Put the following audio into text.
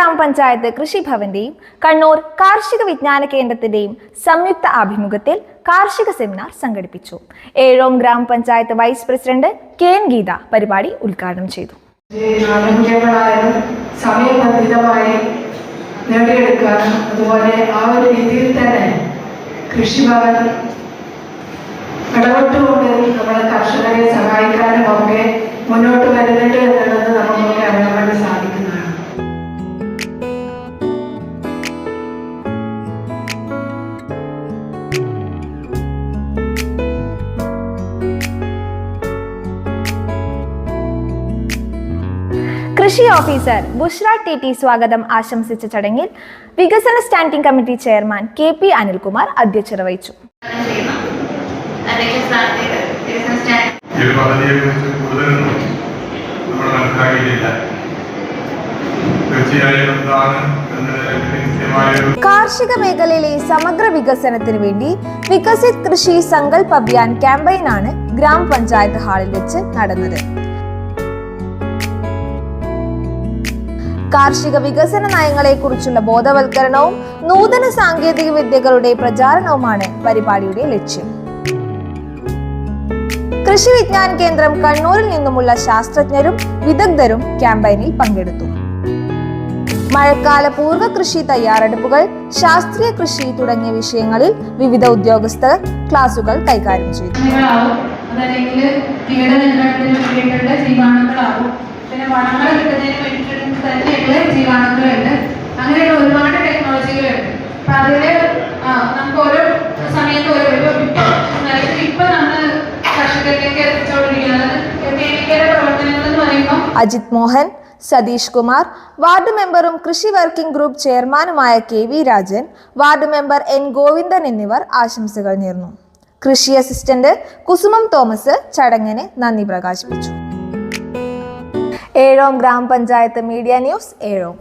ഗ്രാമപഞ്ചായത്ത് കൃഷിഭവന്റെയും കണ്ണൂർ കാർഷിക വിജ്ഞാന കേന്ദ്രത്തിന്റെയും സംയുക്ത ആഭിമുഖ്യത്തിൽ കാർഷിക സെമിനാർ സംഘടിപ്പിച്ചു. ഏഴോം ഗ്രാമപഞ്ചായത്ത് vice president K N Geetha പരിപാടി ഉദ്ഘാടനം ചെയ്തു. സമയബന്ധിതമായി അതുപോലെ തന്നെ കൃഷിഭവൻ ഇടപെട്ടുകൊണ്ട് നമ്മളെ കർഷകരെ സഹായിക്കാനും ഒക്കെ മുന്നോട്ട് വരുന്നുണ്ട് എന്നുള്ളത് നമുക്കൊക്കെ കൃഷി ഓഫീസർ ബുഷ്ര ടി ടി സ്വാഗതം ആശംസിച്ച ചടങ്ങിൽ വികസന standing committee chairman K P Anilkumar അധ്യക്ഷത വഹിച്ചു കാർഷിക മേഖലയിലെ സമഗ്ര വികസനത്തിന് വേണ്ടി വികസിത് കൃഷി സങ്കൽപ് അഭിയാൻ ക്യാമ്പയിനാണ് ഗ്രാമപഞ്ചായത്ത് ഹാളിൽ വെച്ച് നടന്നത്. കാർഷിക വികസന നയങ്ങളെ കുറിച്ചുള്ള ബോധവൽക്കരണവും നൂതന സാങ്കേതിക വിദ്യകളുടെ പ്രചാരണവുമാണ് പരിപാടിയുടെ ലക്ഷ്യം. കൃഷി വിജ്ഞാൻ കേന്ദ്രം കണ്ണൂരിൽ നിന്നുമുള്ള ശാസ്ത്രജ്ഞരും വിദഗ്ധരും ക്യാമ്പയിനിൽ പങ്കെടുത്തു. മഴക്കാല പൂർവ കൃഷി തയ്യാറെടുപ്പുകൾ ശാസ്ത്രീയ കൃഷി തുടങ്ങിയ വിഷയങ്ങളിൽ വിവിധ ഉദ്യോഗസ്ഥർ ക്ലാസുകൾ കൈകാര്യം ചെയ്തു. പിന്നെ വളങ്ങൾ കിട്ടുന്നതിന് വേണ്ടിയിട്ട് തന്നെയുള്ള ജീവാണുക്കളുണ്ട്. അങ്ങനെയുള്ള ഒരുപാട് ടെക്നോളജികളുണ്ട് അപ്പൊ അതിൽ നമുക്ക് ഓരോ സമയത്ത് ഓരോ ഇപ്പൊ നമ്മൾ കർഷകരിലേക്ക് എത്തിച്ചുകൊണ്ടിരിക്കുന്നത് എന്ന് അജിത് മോഹൻ സതീഷ് കുമാർ വാർഡ് മെമ്പറും കൃഷി വർക്കിംഗ് ഗ്രൂപ്പ് ചെയർമാനുമായ K V Rajan ward member N Govindan എന്നിവർ ആശംസകൾ നേർന്നു. കൃഷി അസിസ്റ്റന്റ് കുസുമം തോമസ് ചടങ്ങിനെ നന്ദി പ്രകാശിപ്പിച്ചു. ഏഴോം ഗ്രാമപഞ്ചായത്ത് മീഡിയ ന്യൂസ് ഏഴോം.